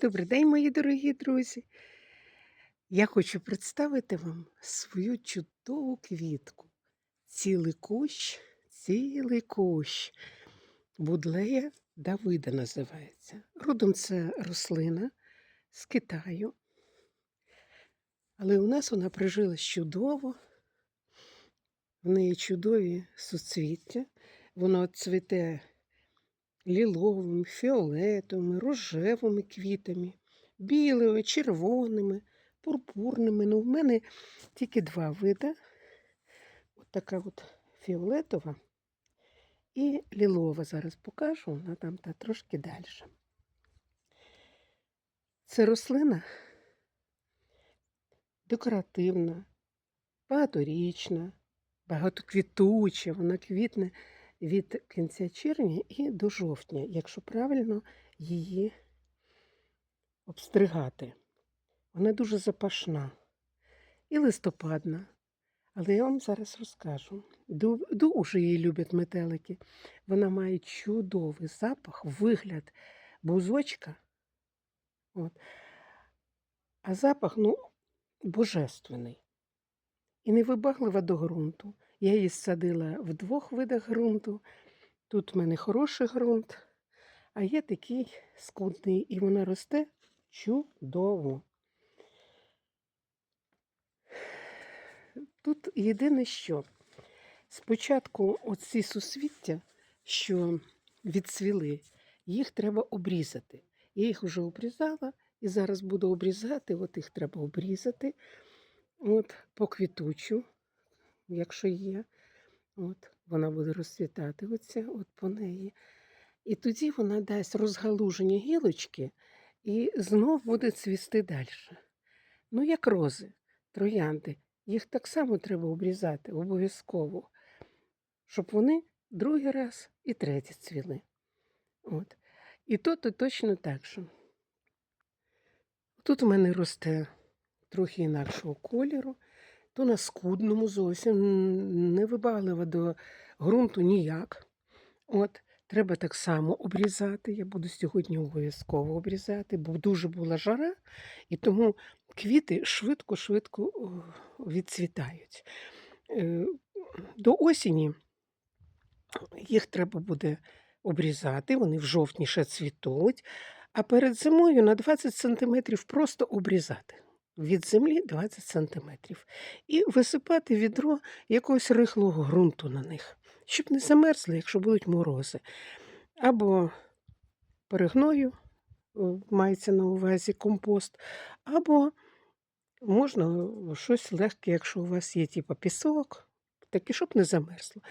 Добрий день, мої дорогі друзі. Я хочу представити вам свою чудову квітку. Цілий кущ, цілий кущ. Будлея Давида називається. Родом це рослина з Китаю. Але у нас вона прижилась чудово. В неї чудові суцвіття. Воно цвіте ліловими, фіолетовими, рожевими квітами, білими, червоними, пурпурними. Ну, в мене тільки два види. От така от фіолетова і лілова. Зараз покажу, вона там та трошки далі. Це рослина декоративна, багаторічна, багатоквітуча, вона квітне від кінця червня і до жовтня, якщо правильно її обстригати. Вона дуже запашна і листопадна. Але я вам зараз розкажу. Дуже її люблять метелики. Вона має чудовий запах, вигляд бузочка. От. А запах, ну, божественний. І невибаглива до ґрунту. Я її садила в двох видах ґрунту. Тут в мене хороший ґрунт, а є такий скудний, і вона росте чудово. Тут єдине що. Спочатку оці сусвіття, що відцвіли, їх треба обрізати. Я їх вже обрізала і зараз буду обрізати, от їх треба обрізати. От, по квітучу, якщо є. От, вона буде розцвітати оця, от по неї. І тоді вона дасть розгалуження гілочки і знов буде цвісти далі. Ну, як рози, троянди. Їх так само треба обрізати обов'язково, щоб вони другий раз і третій цвіли. От. І тут і точно так же. Тут у мене росте трохи інакшого кольору, то на скудному зовсім не вибаглива до ґрунту ніяк. От, треба так само обрізати. Я буду сьогодні обов'язково обрізати, бо дуже була жара, і тому квіти швидко-швидко відцвітають. Е, До осені їх треба буде обрізати, вони в жовтні ще цвітуть, а перед зимою на 20 см просто обрізати. Від землі 20 см. І висипати відро якогось рихлого ґрунту на них, щоб не замерзли, якщо будуть морози. Або перегною, мається на увазі компост, або можна щось легке, якщо у вас є типу, пісок, таке, щоб не замерзло.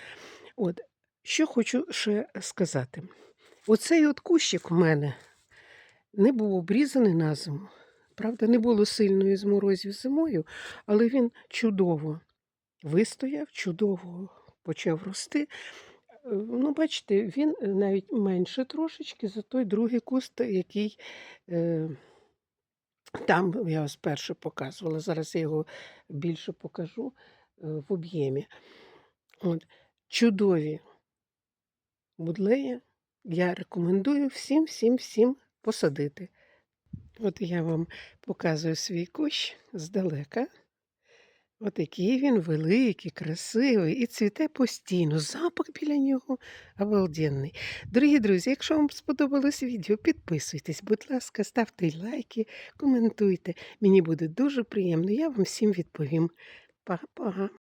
От, що хочу ще сказати. Оцей от кущик у мене не був обрізаний на зиму. Правда, не було сильної зморозів зимою, але він чудово вистояв, чудово почав рости. Е, Ну, бачите, він навіть менше трошечки за той другий куст, який е, там я вас перше показувала. Зараз я його більше покажу е, в об'ємі. От, чудові будлеї. Я рекомендую всім, всім, всім посадити. От я вам показую свій кущ здалека. От який він великий, красивий і цвіте постійно. Запах біля нього обалденний. Дорогі друзі, якщо вам сподобалось відео, підписуйтесь, будь ласка, ставте лайки, коментуйте. Мені буде дуже приємно. Я вам всім відповім. Па-па.